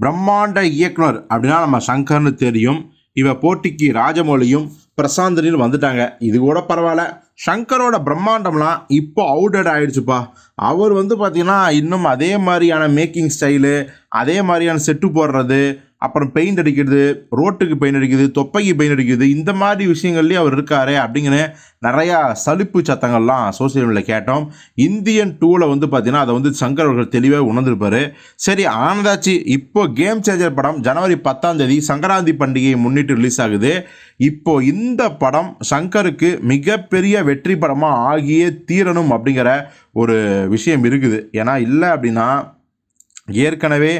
பிரம்மாண்ட இயக்குனர் அப்படின்னா நம்ம சங்கர்னு தெரியும். இவ போட்டிக்கு ராஜமௌலியும் பிரசாந்தனின்னு வந்துட்டாங்க. இது கூட பரவாயில்ல. சங்கரோட பிரம்மாண்டம்லாம் இப்போ அவுடட் ஆயிடுச்சுப்பா. அவர் வந்து பார்த்திங்கன்னா இன்னும் அதே மாதிரியான மேக்கிங் ஸ்டைலு அதே மாதிரியான செட்டு போடுறது அப்புறம் பெயிண்ட் அடிக்கிறது ரோட்டுக்கு பெயிண்ட் அடிக்கிறது தொப்பைக்கு பெயிண்ட் அடிக்கிறது இந்த மாதிரி விஷயங்கள்லேயே அவர் இருக்காரே அப்படிங்கிற நிறையா சலிப்பு சத்தங்கள்லாம் சோசியல் மீடியாவில் கேட்டோம். இந்தியன் டூவில் வந்து பார்த்தீங்கன்னா அதை வந்து சங்கர் அவர்கள் தெளிவாக உணர்ந்திருப்பார். சரி ஆனந்தாச்சி இப்போ கேம் சேஞ்சர் படம் ஜனவரி பத்தாம் தேதி சங்கராந்தி பண்டிகையை முன்னிட்டு ரிலீஸ் ஆகுது. இப்போ இந்த படம் சங்கருக்கு மிகப்பெரிய வெற்றி படமாக ஆகியே தீரணும் அப்படிங்கிற ஒரு விஷயம் இருக்குது. ஏன்னா இல்லை அப்படின்னா ஏற்கனவே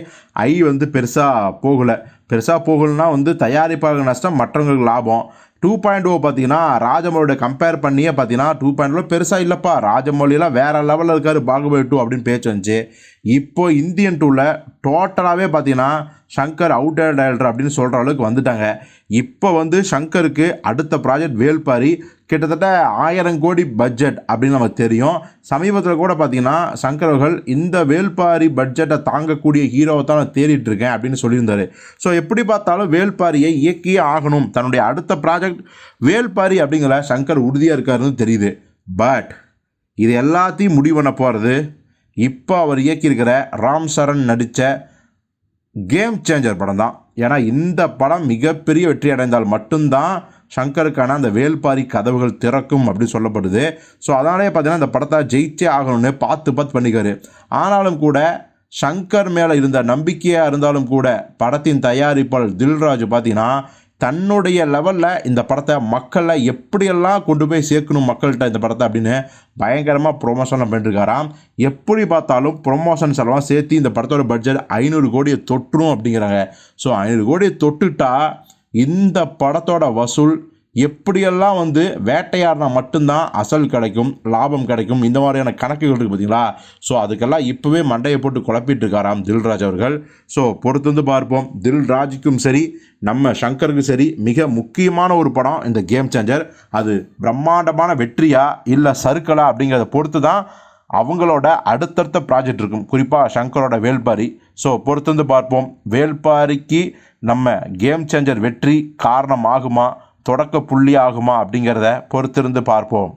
ஐ வந்து பெருசாக போகலை. பெருசாக போகலைன்னா வந்து தயாரிப்பாளர்கள் நஷ்டம் மற்றவங்களுக்கு லாபம். டூ பாயிண்ட் ஓ பார்த்தீங்கன்னா ராஜமௌலியோட கம்பேர் பண்ணியே பார்த்தீங்கன்னா டூ பாயிண்ட் ஓ பெருசாக இல்லைப்பா. ராஜமௌலியெல்லாம் வேறு லெவலில் இருக்கார் பாகுபலி டூ அப்படின்னு பேச்சு வந்துச்சு. இப்போ இந்தியன் டூவில் டோட்டலாகவே பார்த்தீங்கன்னா சங்கர் அவுட்டர் டைரக்டர் அப்படின்னு சொல்கிற அளவுக்கு வந்துட்டாங்க. இப்போ வந்து சங்கருக்கு அடுத்த ப்ராஜெக்ட் வேல்பாரி கிட்டத்தட்ட ஆயிரம் கோடி பட்ஜெட் அப்படின்னு நமக்கு தெரியும். சமீபத்தில் கூட பார்த்தீங்கன்னா சங்கர் அவர்கள் இந்த வேல்பாரி பட்ஜெட்டை தாங்கக்கூடிய ஹீரோவை தான் நான் தேடிட்டு இருக்கேன் அப்படின்னு சொல்லியிருந்தாரு. ஸோ எப்படி பார்த்தாலும் வேல்பாரியை இயக்கியே ஆகணும். தன்னுடைய அடுத்த ப்ராஜெக்ட் வேல்பாரி அப்படிங்கிற சங்கர் உறுதியாக இருக்காருன்னு தெரியுது. பட் இது எல்லாத்தையும் முடிவு பண்ண போகிறது இப்போ அவர் இயக்கியிருக்கிற ராம் சரண் நடித்த கேம் சேஞ்சர் படம் தான். ஏன்னா இந்த படம் மிகப்பெரிய வெற்றி அடைந்தால் மட்டும்தான் சங்கருக்கான அந்த வேல்பாரி கதவுகள் திறக்கும் அப்படின்னு சொல்லப்படுது. ஸோ அதனாலே பார்த்தீங்கன்னா இந்த படத்தை ஜெயிச்சே ஆகணும்னு பார்த்து பார்த்து பண்ணிக்காரு. ஆனாலும் கூட சங்கர் மேலே இருந்த நம்பிக்கையாக இருந்தாலும் கூட படத்தின் தயாரிப்பாளர் தில்ராஜ் பார்த்தீங்கன்னா தன்னுடைய லெவலில் இந்த படத்தை மக்களை எப்படியெல்லாம் கொண்டு போய் சேர்க்கணும் மக்கள்கிட்ட இந்த படத்தை அப்படின்னு பயங்கரமாக ப்ரொமோஷன் பண்ணிருக்காராம். எப்படி பார்த்தாலும் ப்ரொமோஷன்ஸ் எல்லாம் சேர்த்து இந்த படத்தோட பட்ஜெட் ஐநூறு கோடியை தொற்றும் அப்படிங்கிறாங்க. ஸோ ஐநூறு கோடியை தொட்டுட்டா இந்த படத்தோட வசூல் எப்படியெல்லாம் வந்து வேட்டையாடினா மட்டும்தான் அசல் கிடைக்கும் லாபம் கிடைக்கும்? இந்த மாதிரியான கணக்குகள் இருக்குது பார்த்தீங்களா? ஸோ அதுக்கெல்லாம் இப்போவே மண்டையை போட்டு குழப்பிட்டு இருக்காராம் தில்ராஜ் அவர்கள். ஸோ பொறுத்து வந்து பார்ப்போம். தில்ராஜுக்கும் சரி நம்ம சங்கருக்கும் சரி மிக முக்கியமான ஒரு படம் இந்த கேம் சேஞ்சர் அது பிரம்மாண்டமான வெற்றியா இல்லை சறுக்கலா அப்படிங்கிறத பொறுத்து தான் அவங்களோட அடுத்தடுத்த ப்ராஜெக்ட் இருக்கும். குறிப்பாக சங்கரோட வேல்பாரி ஸோ பொறுத்து வந்து பார்ப்போம். வேல்பாரிக்கு நம்ம கேம் சேஞ்சர் வெற்றி காரணம் ஆகுமா தொடக்க புள்ளி ஆகுமா? அப்படிங்கிறத பொறுத்திருந்து பார்ப்போம்.